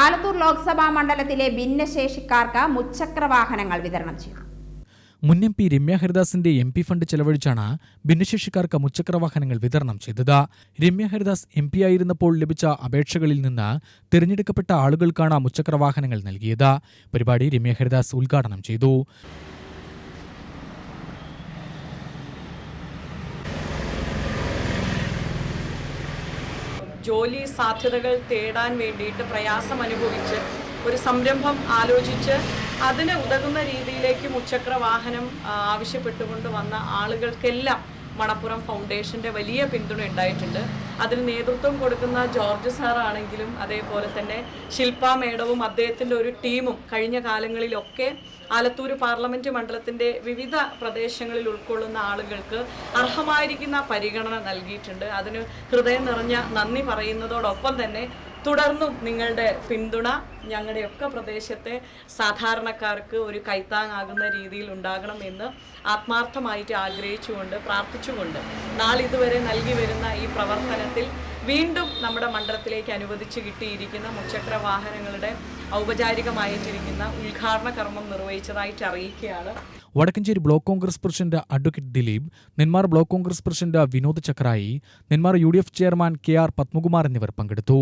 ആലത്തൂർ ലോക്സഭാ മണ്ഡലത്തിലെ ഭിന്നശേഷിക്കാർക്ക് മുച്ചക്ര വാഹനങ്ങൾ വിതരണം ചെയ്തു. മുൻ എം പി രമ്യ ഹരിദാസിന്റെ എം പി ഫണ്ട് ചെലവഴിച്ചാണ് ഭിന്നശേഷിക്കാർക്ക് മുച്ചക്ര വാഹനങ്ങൾ വിതരണം ചെയ്തത്. രമ്യ ഹരിദാസ് എം പി ആയിരുന്നപ്പോൾ ലഭിച്ച അപേക്ഷകളിൽ നിന്ന് തിരഞ്ഞെടുക്കപ്പെട്ട ആളുകൾക്കാണ് മുച്ചക്ര വാഹനങ്ങൾ നൽകിയത്. പരിപാടി രമ്യ ഹരിദാസ് ഉദ്ഘാടനം ചെയ്തു. ജോലി സാധ്യതകൾ തേടാൻ വേണ്ടിയിട്ട് പ്രയാസം അനുഭവിച്ച് ഒരു സംരംഭം ആലോചിച്ച് അതിന് ഉതകുന്ന രീതിയിലേക്ക് മുച്ചക്ര വാഹനം ആവശ്യപ്പെട്ടുകൊണ്ട് വന്ന ആളുകൾക്കെല്ലാം മണപ്പുറം ഫൗണ്ടേഷന്റെ വലിയ പിന്തുണ ഉണ്ടായിട്ടുണ്ട്. അതിന് നേതൃത്വം കൊടുക്കുന്ന ജോർജ് സാറാണെങ്കിലും അതേപോലെ തന്നെ ശില്പ മേഡവും അദ്ദേഹത്തിന്റെ ഒരു ടീമും കഴിഞ്ഞ കാലങ്ങളിലൊക്കെ ആലത്തൂർ പാർലമെന്റ് മണ്ഡലത്തിന്റെ വിവിധ പ്രദേശങ്ങളിൽ ഉൾക്കൊള്ളുന്ന ആളുകൾക്ക് അർഹമായിരിക്കുന്ന പരിഗണന നൽകിയിട്ടുണ്ട്. അതിന് ഹൃദയം നിറഞ്ഞ നന്ദി പറയുന്നതോടൊപ്പം തന്നെ തുടർന്നും നിങ്ങളുടെ പിന്തുണ ഞങ്ങളുടെയൊക്കെ പ്രദേശത്തെ സാധാരണക്കാർക്ക് ഒരു കൈത്താങ്ങാകുന്ന രീതിയിൽ ഉണ്ടാകണം എന്ന് ആത്മാർത്ഥമായിട്ട് ആഗ്രഹിച്ചുകൊണ്ട് പ്രാർത്ഥിച്ചുകൊണ്ട് നാളിതുവരെ നൽകി വരുന്ന ഈ പ്രവർത്തനത്തിൽ വീണ്ടും നമ്മുടെ മണ്ഡലത്തിലേക്ക് അനുവദിച്ച് കിട്ടിയിരിക്കുന്ന മുച്ചക്ര വാഹനങ്ങളുടെ ഔപചാരികമായിട്ടിരിക്കുന്ന ഉദ്ഘാടന കർമ്മം നിർവഹിച്ചതായിട്ട് അറിയിക്കുകയാണ്. Vadakkanchery block Congress president advocate Dileep Nenmara block Congress president Vinod Chakrayi Nenmara U chairman K R Padmakumar എന്നിവർ പങ്കെടുത്തു.